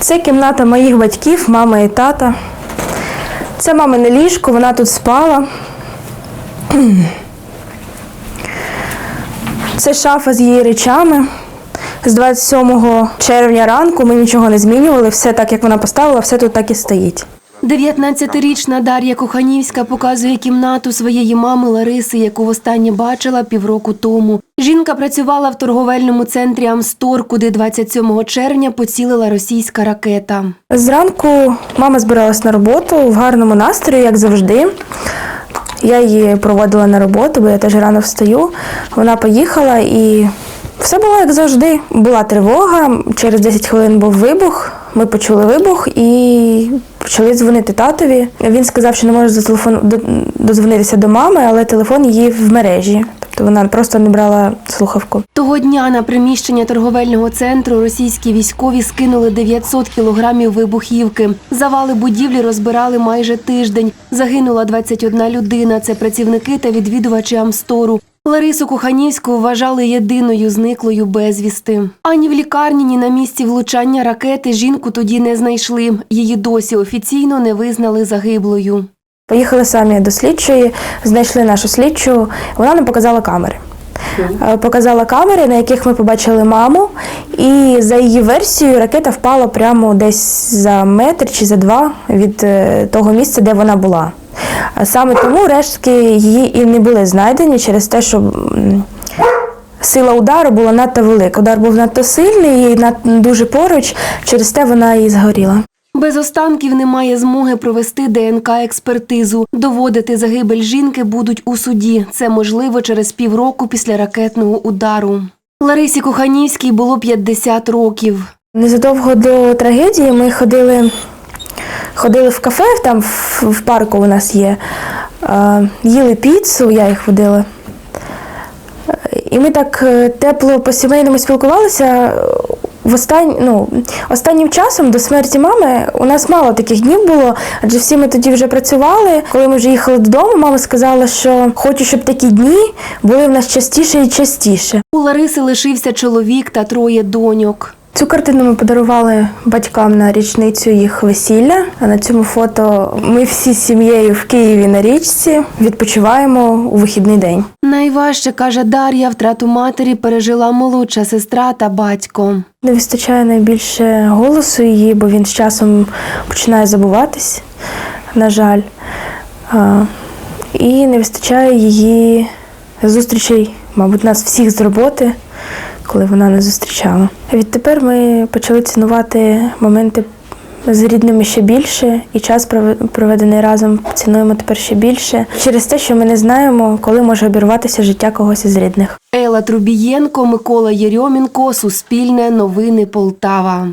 Це кімната моїх батьків, мами і тата. Це мамине ліжко, вона тут спала. Це шафа з її речами. З 27 червня ранку ми нічого не змінювали, все так, як вона поставила, все тут так і стоїть. 19-річна Дар'я Коханівська показує кімнату своєї мами Лариси, яку востаннє бачила півроку тому. Жінка працювала в торговельному центрі Амстор, куди 27 червня поцілила російська ракета. Зранку мама збиралась на роботу в гарному настрої, як завжди. Я її проводила на роботу, бо я теж рано встаю. Вона поїхала і все було як завжди. Була тривога, через 10 хвилин був вибух. Ми почули вибух і почали дзвонити татові. Він сказав, що не може дозвонитися до мами, але телефон її в мережі. Тобто вона просто не брала слухавку. Того дня на приміщення торговельного центру російські військові скинули 900 кілограмів вибухівки. Завали будівлі розбирали майже тиждень. Загинула 21 людина. Це працівники та відвідувачі Амстору. Ларису Куханівську вважали єдиною зниклою безвісти. Ані в лікарні, ні на місці влучання ракети жінку тоді не знайшли. Її досі офіційно не визнали загиблою. Поїхали самі до слідчої, знайшли нашу слідчу. Вона нам показала камери. Е, Показала камери, на яких ми побачили маму, і за її версією ракета впала прямо десь за метр чи за два від е, того місця, де вона була. Саме тому рештки її і не були знайдені через те, що сила удару була надто велика. Удар був надто сильний і дуже поруч, через те вона і згоріла. Без останків немає змоги провести ДНК-експертизу. Доводити загибель жінки будуть у суді. Це можливо через півроку після ракетного удару. Ларисі Коханівській було 50 років. Незадовго до трагедії ми ходили, ходили в кафе, там в, парку у нас є, їли піцу, я їх водила. І ми так е, тепло по-сімейному спілкувалися. В остань, ну, останнім часом до смерті мами у нас мало таких днів було, адже всі ми тоді вже працювали. Коли ми вже їхали додому, мама сказала, що хочу, щоб такі дні були в нас частіше і частіше. У Лариси лишився чоловік та троє доньок. Цю картину ми подарували батькам на річницю їх весілля. А на цьому фото ми всі з сім'єю в Києві на річці відпочиваємо у вихідний день. Найважче, каже Дар'я, втрату матері пережила молодша сестра та батько. Не вистачає найбільше голосу її, бо він з часом починає забуватись, на жаль. І не вистачає її зустрічей, мабуть, нас всіх з роботи, коли вона не зустрічала. Відтепер ми почали цінувати моменти з рідними ще більше, і час прове- проведений разом цінуємо тепер ще більше через те, що ми не знаємо, коли може обірватися життя когось із рідних. Ела Трубієнко, Микола Єрьомінко, Суспільне, Новини Полтава.